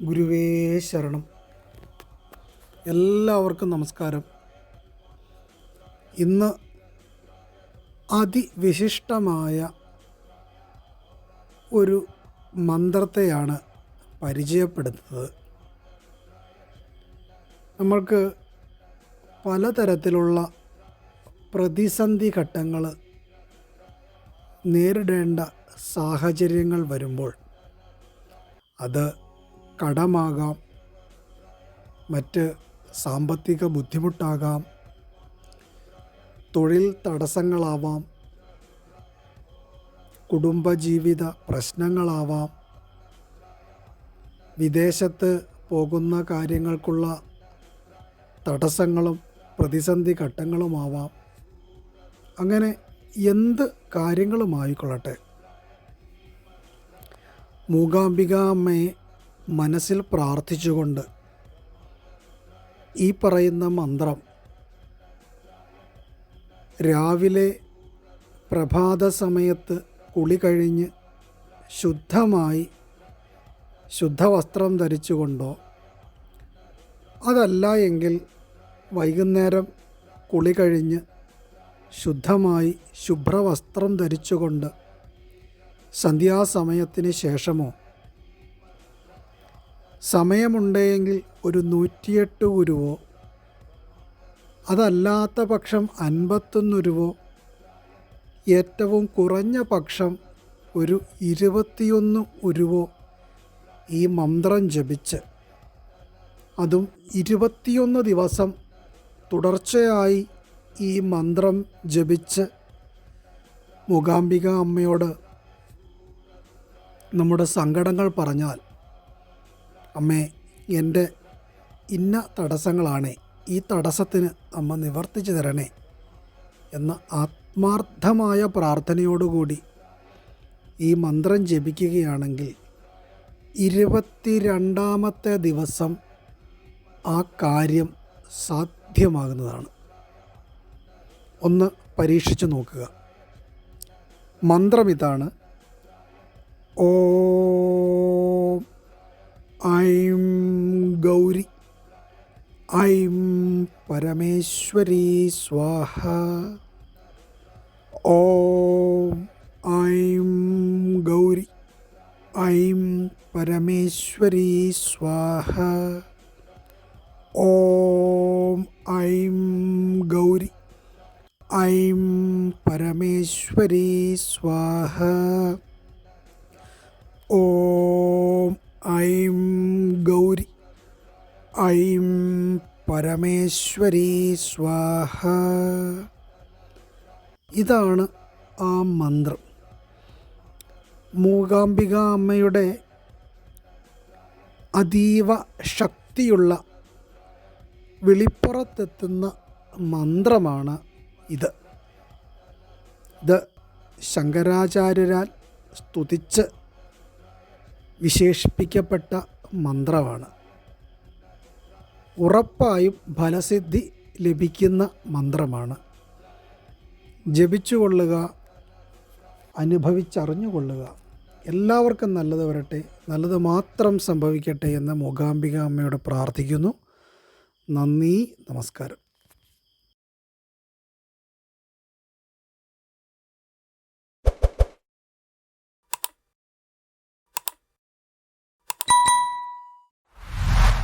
ഗുരുവേ ശരണം. എല്ലാവർക്കും നമസ്കാരം. ഇന്ന് അതിവിശിഷ്ടമായ ഒരു മന്ത്രത്തെയാണ് പരിചയപ്പെടുത്തുന്നത്. നമ്മൾക്ക് പലതരത്തിലുള്ള പ്രതിസന്ധി ഘട്ടങ്ങൾ നേരിടേണ്ട സാഹചര്യങ്ങൾ വരുമ്പോൾ അത് കടമാകാം. മറ്റ് സാമ്പത്തിക ബുദ്ധിമുട്ടാകാം. തൊഴിൽ തടസ്സങ്ങളാവാം. കുടുംബജീവിത പ്രശ്നങ്ങളാവാം. വിദേശത്ത് പോകുന്ന കാര്യങ്ങൾക്കുള്ള തടസ്സങ്ങളും പ്രതിസന്ധി ഘട്ടങ്ങളുമാവാം. അങ്ങനെ എന്ത് കാര്യങ്ങളുമായിക്കൊള്ളട്ടെ? മൂകാംബിക അമ്മയെ മനസ്സിൽ പ്രാർത്ഥിച്ചുകൊണ്ട് ഈ പറയുന്ന മന്ത്രം രാവിലെ പ്രഭാത സമയത്ത് കുളി കഴിഞ്ഞ് ശുദ്ധമായി ശുദ്ധവസ്ത്രം ധരിച്ചുകൊണ്ടോ അതല്ല എങ്കിൽ വൈകുന്നേരം കുളി കഴിഞ്ഞ് ശുദ്ധമായി ശുഭ്രവസ്ത്രം ധരിച്ചുകൊണ്ട് സന്ധ്യാസമയത്തിന് ശേഷമോ സമയമുണ്ടെങ്കിൽ ഒരു നൂറ്റിയെട്ട് ഉരുവോ? അതല്ലാത്ത പക്ഷം അൻപത്തൊന്നുരുവോ ഏറ്റവും കുറഞ്ഞ പക്ഷം ഒരു ഇരുപത്തിയൊന്ന് ഉരുവോ? ഈ മന്ത്രം ജപിച്ച്. അതും ഇരുപത്തിയൊന്ന് ദിവസം തുടർച്ചയായി ഈ മന്ത്രം ജപിച്ച്. മൂകാംബിക അമ്മയോട് നമ്മുടെ സങ്കടങ്ങൾ പറഞ്ഞാൽ അമ്മേ എന്റെ ഇന്ന തടസ്സങ്ങളാണ് ഈ തടസ്സത്തിന് അമ്മ നിവർത്തിച്ചു തരണേ എന്ന ആത്മാർത്ഥമായ പ്രാർത്ഥനയോടുകൂടി ഈ മന്ത്രം ജപിക്കുകയാണെങ്കിൽ ഇരുപത്തിരണ്ടാമത്തെ ദിവസം ആ കാര്യം സാധ്യമാകുന്നതാണ്. ഒന്ന് പരീക്ഷിച്ചു നോക്കുക. മന്ത്രം ഇതാണ്. ഓം ഐം ഗൗരി ഐം പരമേശ്വരി സ്വാഹ ഓം ഐം ഗൗരി ഐം പരമേശ്വരി സ്വാഹ ഓം ഐം ഗൗരി ഐം പരമേശ്വരി സ്വാഹ ഓം ഐം ഗൗരി ഐം പരമേശ്വരി സ്വാഹ. ഇതാണ് ആ മന്ത്രം. മൂകാംബിക അമ്മയുടെ അതീവ ശക്തിയുള്ള വെളിപ്പുറത്തെത്തുന്ന മന്ത്രമാണ് ഇത്. ഇത് ശങ്കരാചാര്യരാൽ സ്തുതിച്ച് വിശേഷിപ്പിക്കപ്പെട്ട മന്ത്രമാണ്. ഉറപ്പായും ഫലസിദ്ധി ലഭിക്കുന്ന മന്ത്രമാണ്. ജപിച്ചുകൊള്ളുക അനുഭവിച്ചറിഞ്ഞുകൊള്ളുക എല്ലാവർക്കും നല്ലത് വരട്ടെ നല്ലത് മാത്രം സംഭവിക്കട്ടെ എന്ന് മൂകാംബിക അമ്മയോട് പ്രാർത്ഥിക്കുന്നു. നന്ദി നമസ്കാരം.